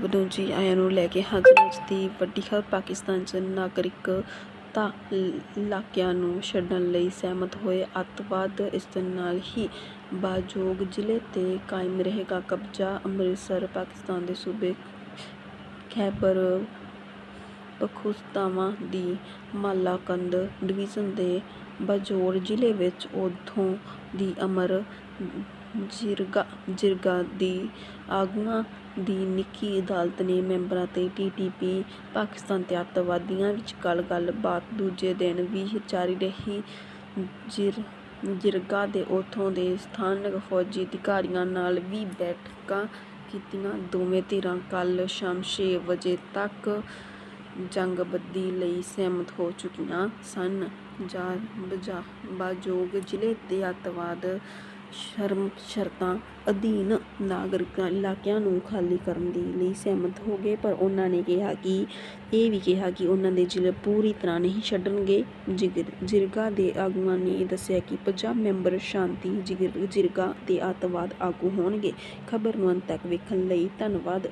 ਵੱਲੋਂ ਜੀ ਆਇਆਂ ਨੂੰ ਲੈ ਕੇ ਹਜ਼ਰਤ ਦੀ ਵੱਡੀ ਖਬਰ ਪਾਕਿਸਤਾਨ 'ਚ ਨਾਗਰਿਕਤਾ ਲ- ਇਲਾਕਿਆਂ ਨੂੰ ਛੱਡਣ ਲਈ ਸਹਿਮਤ ਹੋਏ। ਅੱਤਵਾਦ ਇਸ ਦੇ ਨਾਲ ਹੀ ਬਾਜੋਗ ਜ਼ਿਲ੍ਹੇ 'ਤੇ ਕਾਇਮ ਰਹੇਗਾ। ਕਬਜ਼ਾ ਅੰਮ੍ਰਿਤਸਰ, ਪਾਕਿਸਤਾਨ ਦੇ ਸੂਬੇ ਖੈਬਰ ਪਖਤੂਨਖਵਾ ਦੀ ਮਾਲਾਕੰਦ ਡਿਵੀਜ਼ਨ ਦੇ ਬਾਜੌਰ ਜ਼ਿਲ੍ਹੇ ਵਿੱਚ ਉੱਥੋਂ ਦੀ ਅਮਰ ਜਿਰਗਾ ਜਿਰਗਾ ਦੀ ਆਗੂਆਂ ਦੀ ਨਿੱਕੀ ਅਦਾਲਤ ਨੇ ਮੈਂਬਰਾਂ ਤੇ ਟੀਟੀਪੀ ਪਾਕਿਸਤਾਨ ਤੇ ਅੱਤਵਾਦੀਆਂ ਵਿਚਕਾਰ ਗੱਲਬਾਤ ਦੂਜੇ ਦਿਨ ਵੀ ਜਾਰੀ ਰਹੀ। ਜਿਰ, ਜਿਰਗਾ ਦੇ ਉੱਥੋਂ ਦੇ ਸਥਾਨਕ ਫੌਜੀ ਅਧਿਕਾਰੀਆਂ ਨਾਲ ਵੀ ਬੈਠਕਾਂ ਕੀਤੀਆਂ। ਦੋਵੇਂ ਧਿਰਾਂ ਕੱਲ੍ਹ ਸ਼ਾਮ ਛੇ ਵਜੇ ਤੱਕ ਜੰਗਬੰਦੀ ਲਈ ਸਹਿਮਤ ਹੋ ਚੁੱਕੀਆਂ ਸਨ। ਜਾਂ ਬਜਾ ਬਾਜੋਗ ਜ਼ਿਲ੍ਹੇ ਦੇ ਅੱਤਵਾਦ ਸ਼ਰਮ ਸ਼ਰਤਾਂ ਅਧੀਨ ਨਾਗਰਿਕਾਂ ਇਲਾਕਿਆਂ ਨੂੰ ਖਾਲੀ ਕਰਨ ਦੇ ਲਈ ਸਹਿਮਤ ਹੋ ਗਏ, ਪਰ ਉਹਨਾਂ ਨੇ ਕਿਹਾ ਕਿ ਇਹ ਵੀ ਕਿਹਾ ਕਿ ਉਹਨਾਂ ਦੇ ਜ਼ਿਲ੍ਹੇ ਪੂਰੀ ਤਰ੍ਹਾਂ ਨਹੀਂ ਛੱਡਣਗੇ। ਜਿਗਰ ਜਿਰਗਾ ਦੇ ਆਗੂਆਂ ਨੇ ਦੱਸਿਆ ਕਿ ਪੰਜਾਹ ਮੈਂਬਰ ਸ਼ਾਂਤੀ ਜਿਗਰ ਜਿਰਗਾ ਦੇ ਅੱਤਵਾਦ ਆਗੂ ਹੋਣਗੇ। ਖਬਰ ਨੂੰ ਅੰਤ ਤੱਕ ਵੇਖਣ ਲਈ ਧੰਨਵਾਦ।